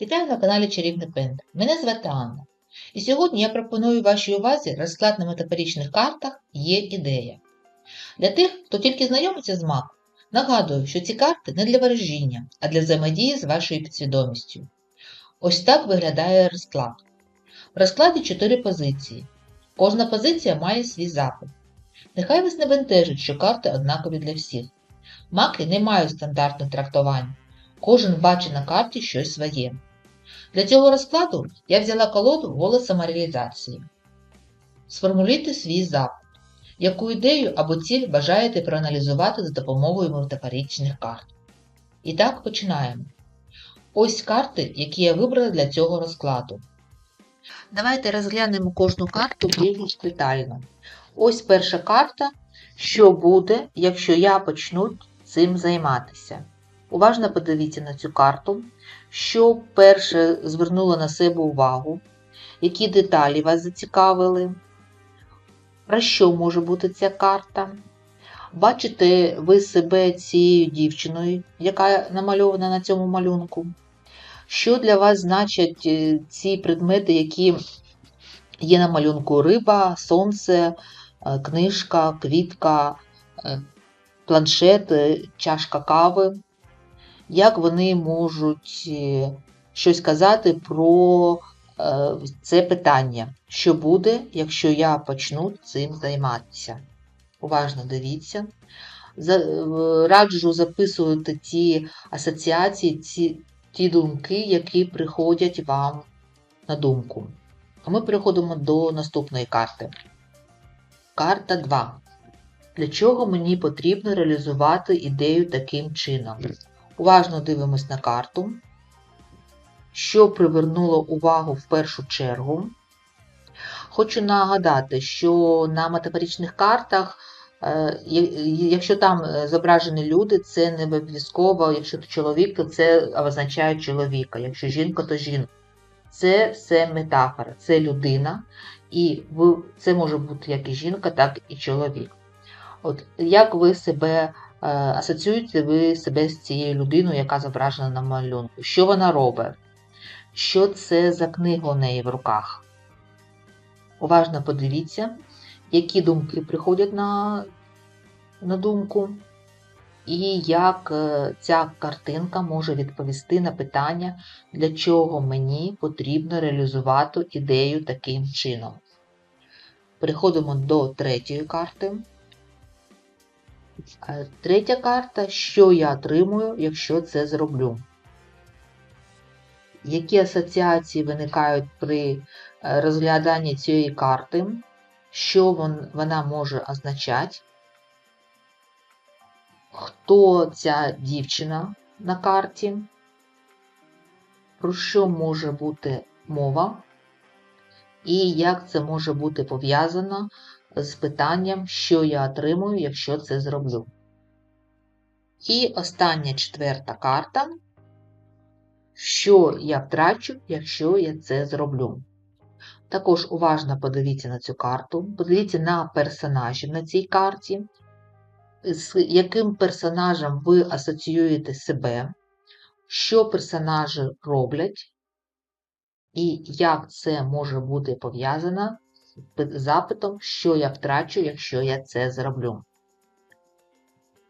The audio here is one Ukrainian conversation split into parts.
Вітаю на каналі Чарівний Пент. Мене звати Анна. І сьогодні я пропоную вашій увазі розклад на метафорічних картах є ідея. Для тих, хто тільки знайомиться з МАК, нагадую, що ці карти не для ворожіння, а для взаємодії з вашою підсвідомістю. Ось так виглядає розклад. В розкладі 4 позиції. Кожна позиція має свій запит. Нехай вас не бентежить, що карти однакові для всіх. Маки не мають стандартних трактувань. Кожен бачить на карті щось своє. Для цього розкладу я взяла колоду голос самореалізації. Сформулюйте свій запит, яку ідею або ціль бажаєте проаналізувати за допомогою метафоричних карт. І так починаємо. Ось карти, які я вибрала для цього розкладу. Давайте розглянемо кожну карту більш детально. Ось перша карта, що буде, якщо я почну цим займатися. Уважно подивіться на цю карту, що перше звернуло на себе увагу, які деталі вас зацікавили, про що може бути ця карта. Бачите ви себе цією дівчиною, яка намальована на цьому малюнку? Що для вас значать е, ці предмети, які є на малюнку риба, сонце, е, книжка, квітка, е, планшет, чашка кави? Як вони можуть е, щось казати про е, це питання? Що буде, якщо я почну цим займатися? Уважно дивіться. Е, Раджу записувати ті асоціації, ці, ті думки, які приходять вам на думку. А ми переходимо до наступної карти. Карта 2. Для чого мені потрібно реалізувати ідею таким чином? Уважно дивимось на карту. Що привернуло увагу в першу чергу? Хочу нагадати, що на метафоричних картах, е, якщо там зображені люди, це не обов'язково, якщо то чоловік, то це означає чоловіка, якщо жінка, то жінка. Це все метафора, це людина, і це може бути як і жінка, так і чоловік. От як ви себе асоціюєте ви себе з цією людиною, яка зображена на малюнку? Що вона робить? Що це за книга у неї в руках? Уважно подивіться, які думки приходять на, на думку, і як е, ця картинка може відповісти на питання, для чого мені потрібно реалізувати ідею таким чином. Переходимо до третьої карти. Е, Третя карта, що я отримую, якщо це зроблю. Які асоціації виникають при е, розгляданні цієї карти, що вона може означати, хто ця дівчина на карті, про що може бути мова, і як це може бути пов'язано з питанням, що я отримую, якщо це зроблю. І остання четверта карта. Що я втрачу, якщо я це зроблю? Також уважно подивіться на цю карту, подивіться на персонажів на цій карті, з яким персонажем ви асоціюєте себе, що персонажі роблять, і як це може бути пов'язано запитом, що я втрачу, якщо я це зроблю.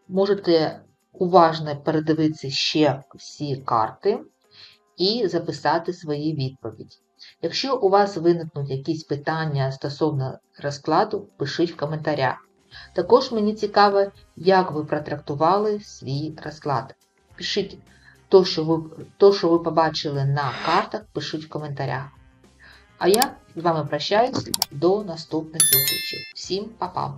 Можете уважно передивитися ще всі карти і записати свої відповіді. Якщо у вас виникнуть якісь питання стосовно розкладу, пишіть в коментарях. Також мені цікаво, як ви протрактували свій розклад. Пишіть то, що ви, то, що ви побачили на картах, пишіть в коментарях. А я з вами прощаюсь до наступних зустрічей. Всім па-па!